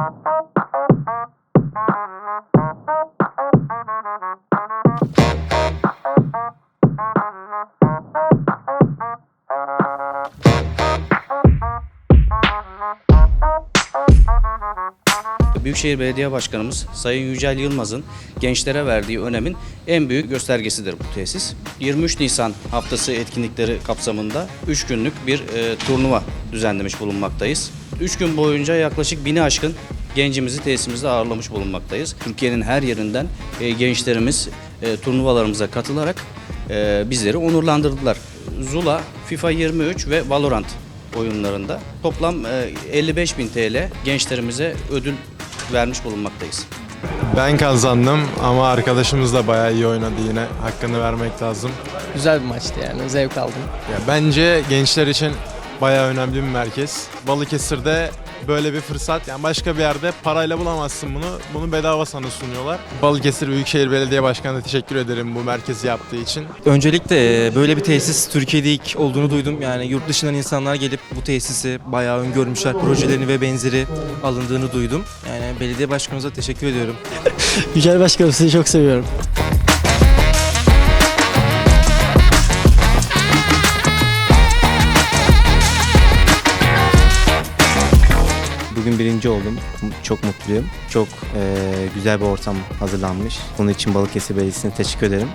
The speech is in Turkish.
Thank you. Büyükşehir Belediye Başkanımız Sayın Yücel Yılmaz'ın gençlere verdiği önemin en büyük göstergesidir bu tesis. 23 Nisan haftası etkinlikleri kapsamında 3 günlük bir e, turnuva düzenlemiş bulunmaktayız. 3 gün boyunca yaklaşık bini aşkın gencimizi tesisimizde ağırlamış bulunmaktayız. Türkiye'nin her yerinden e, gençlerimiz e, turnuvalarımıza katılarak e, bizleri onurlandırdılar. Zula, FIFA 23 ve Valorant oyunlarında toplam e, 55 bin TL gençlerimize ödül vermiş bulunmaktayız. Ben kazandım ama arkadaşımız da bayağı iyi oynadı yine. Hakkını vermek lazım. Güzel bir maçtı yani zevk aldım. Ya bence gençler için bayağı önemli bir merkez. Balıkesir'de böyle bir fırsat yani başka bir yerde parayla bulamazsın bunu. Bunu bedava sana sunuyorlar. Balıkesir Büyükşehir Belediye Başkanı'na teşekkür ederim bu merkezi yaptığı için. Öncelikle e, böyle bir tesis Türkiye'de ilk olduğunu duydum. Yani yurt dışından insanlar gelip bu tesisi bayağı öngörmüşler. Projelerini ve benzeri alındığını duydum. Yani belediye başkanımıza teşekkür ediyorum. Yücel Başkanım sizi çok seviyorum. Bugün birinci oldum. Çok mutluyum. Çok eee, güzel bir ortam hazırlanmış. Bunun için Balıkesir Belediyesi'ne teşekkür ederim.